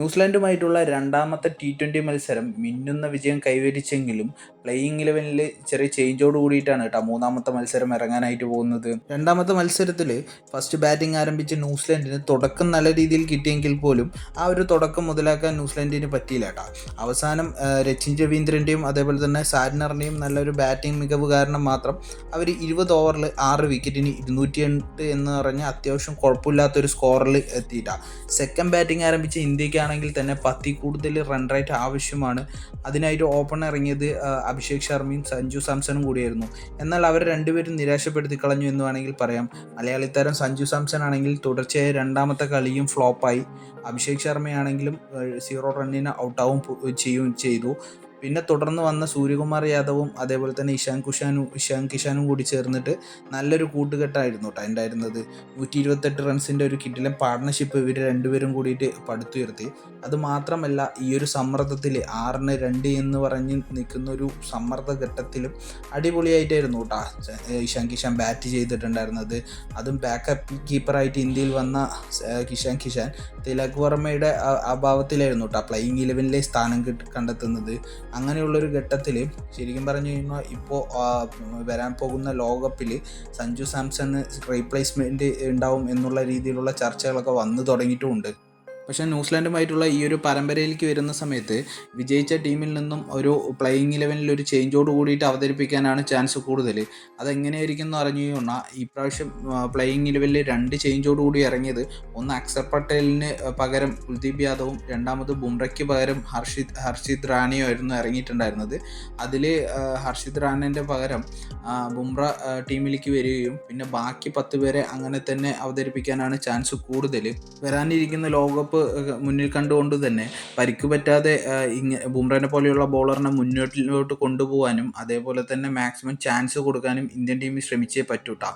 ന്യൂസിലാൻഡുമായിട്ടുള്ള രണ്ടാമത്തെ T twenty മത്സരം മിന്നുന്ന വിജയം കൈവരിച്ചെങ്കിലും പ്ലേയിങ് ഇലവനിൽ ചെറിയ ചേഞ്ചോട് കൂടിയിട്ടാണ് കേട്ടോ മൂന്നാമത്തെ മത്സരം ഇറങ്ങാനായിട്ട് പോകുന്നത്. രണ്ടാമത്തെ മത്സരത്തിൽ ഫസ്റ്റ് ബാറ്റിംഗ് ആരംഭിച്ച ന്യൂസിലൻഡിന് തുടക്കം നല്ല രീതിയിൽ കിട്ടിയെങ്കിൽ പോലും ആ ഒരു തുടക്കം മുതലാക്കാൻ ന്യൂസിലൻഡിന് പറ്റിയില്ല കേട്ടോ. അവസാനം രച്ചിൻ രവീന്ദ്രന്റെയും അതേപോലെ തന്നെ സാറ്റ്നറിന്റെയും നല്ലൊരു ബാറ്റിംഗ് മികവ് കാരണം മാത്രം അവർ ഇരുപത് ഓവറിൽ ആറ് വിക്കറ്റിന് ഇരുന്നൂറ്റി എട്ട് എന്ന് പറഞ്ഞ അത്യാവശ്യം കുഴപ്പമില്ലാത്തൊരു സ്കോറിൽ എത്തിയിട്ടാണ് സെക്കൻഡ് ബാറ്റിംഗ് ആരംഭിച്ച ഇന്ത്യക്കാണെങ്കിൽ തന്നെ പത്തി കൂടുതൽ റൺ റേറ്റ് ആവശ്യമാണ്. അതിനായിട്ട് ഓപ്പൺ ഇറങ്ങിയത് അഭിഷേക് ശർമ്മയും സഞ്ജു സാംസണും കൂടിയായിരുന്നു. എന്നാൽ അവർ രണ്ടുപേരും നിരാശപ്പെടുത്തി കളഞ്ഞു എന്ന് വേണമെങ്കിൽ പറയാം. മലയാളി താരം സഞ്ജു സാംസൺ ആണെങ്കിൽ തുടർച്ചയായ രണ്ടാമത്തെ കളിയും ഫ്ലോപ്പായി. അഭിഷേക് ശർമ്മയാണെങ്കിലും സീറോ റണ്ണിന് ഔട്ടാവും ചെയ്യുകയും ചെയ്തു. പിന്നെ തുടർന്ന് വന്ന സൂര്യകുമാർ യാദവും അതേപോലെ തന്നെ ഇഷാൻ കുഷാനും ഇഷാൻ കിഷാനും കൂടി ചേർന്നിട്ട് നല്ലൊരു കൂട്ടുകെട്ടായിരുന്നു കേട്ടോ ഉണ്ടായിരുന്നത് നൂറ്റി ഇരുപത്തെട്ട് റൺസിന്റെ ഒരു കിറ്റിലെ പാർട്ണർഷിപ്പ് ഇവർ രണ്ടുപേരും കൂടിയിട്ട് പടുത്തുയർത്തി. അത് മാത്രമല്ല ഈ ഒരു സമ്മർദ്ദത്തിൽ ആറിന് രണ്ട് എന്ന് പറഞ്ഞ് നിൽക്കുന്ന ഒരു സമ്മർദ്ദ ഘട്ടത്തിലും അടിപൊളിയായിട്ടായിരുന്നു കേട്ടോ ഇഷാൻ കിഷാൻ ബാറ്റ് ചെയ്തിട്ടുണ്ടായിരുന്നത്. അതും ബാക്കപ്പ് കീപ്പറായിട്ട് ഇന്ത്യയിൽ വന്ന കിഷാൻ കിഷാൻ തിലക് വർമ്മയുടെ അഭാവത്തിലായിരുന്നു കേട്ടോ പ്ലേയിങ് ഇലവനിലെ സ്ഥാനം കണ്ടെത്തുന്നത്. അങ്ങനെയുള്ളൊരു ഘട്ടത്തിൽ ശരിക്കും പറഞ്ഞു കഴിഞ്ഞാൽ ഇപ്പോൾ വരാൻ പോകുന്ന ലോകകപ്പിൽ സഞ്ജു സാംസണ് റീപ്ലേസ്മെന്റ് ഉണ്ടാവും എന്നുള്ള രീതിയിലുള്ള ചർച്ചകളൊക്കെ വന്നു തുടങ്ങിയിട്ടുമുണ്ട്. പക്ഷേ ന്യൂസിലാൻഡുമായിട്ടുള്ള ഈ ഒരു പരമ്പരയിലേക്ക് വരുന്ന സമയത്ത് വിജയിച്ച ടീമിൽ നിന്നും ഒരു പ്ലേയിങ് ഇലവനിൽ ഒരു ചേഞ്ചോട് കൂടിയിട്ട് അവതരിപ്പിക്കാനാണ് ചാൻസ് കൂടുതൽ. അതെങ്ങനെയായിരിക്കും എന്ന് കഴിഞ്ഞാൽ ഇപ്രാവശ്യം പ്ലേയിങ് ഇലവനിൽ രണ്ട് ചേഞ്ചോട് കൂടി ഇറങ്ങിയത്. ഒന്ന് അക്സർ പട്ടേലിന് പകരം കുൽദീപ് യാദവും രണ്ടാമത് ബുംറയ്ക്ക് പകരം ഹർഷിത് ഹർഷിത് റാണിയും ആയിരുന്നു ഇറങ്ങിയിട്ടുണ്ടായിരുന്നത് അതിൽ ഹർഷിത് റാണിന്റെ പകരം ബുംറ ടീമിലേക്ക് വരികയും പിന്നെ ബാക്കി പത്ത് പേരെ അങ്ങനെ തന്നെ അവതരിപ്പിക്കാനാണ് ചാൻസ് കൂടുതൽ. വരാനിരിക്കുന്ന ലോകകപ്പ് മുന്നിൽ കണ്ടുകൊണ്ട് തന്നെ പരിക്ക് പറ്റാതെ ഇങ്ങ ബുംറേനെ പോലെയുള്ള ബോളറിനെ മുന്നോട്ടിലോട്ട് കൊണ്ടുപോകാനും അതേപോലെ തന്നെ മാക്സിമം ചാൻസ് കൊടുക്കാനും ഇന്ത്യൻ ടീമിൽ ശ്രമിച്ചേ പറ്റൂട്ടാ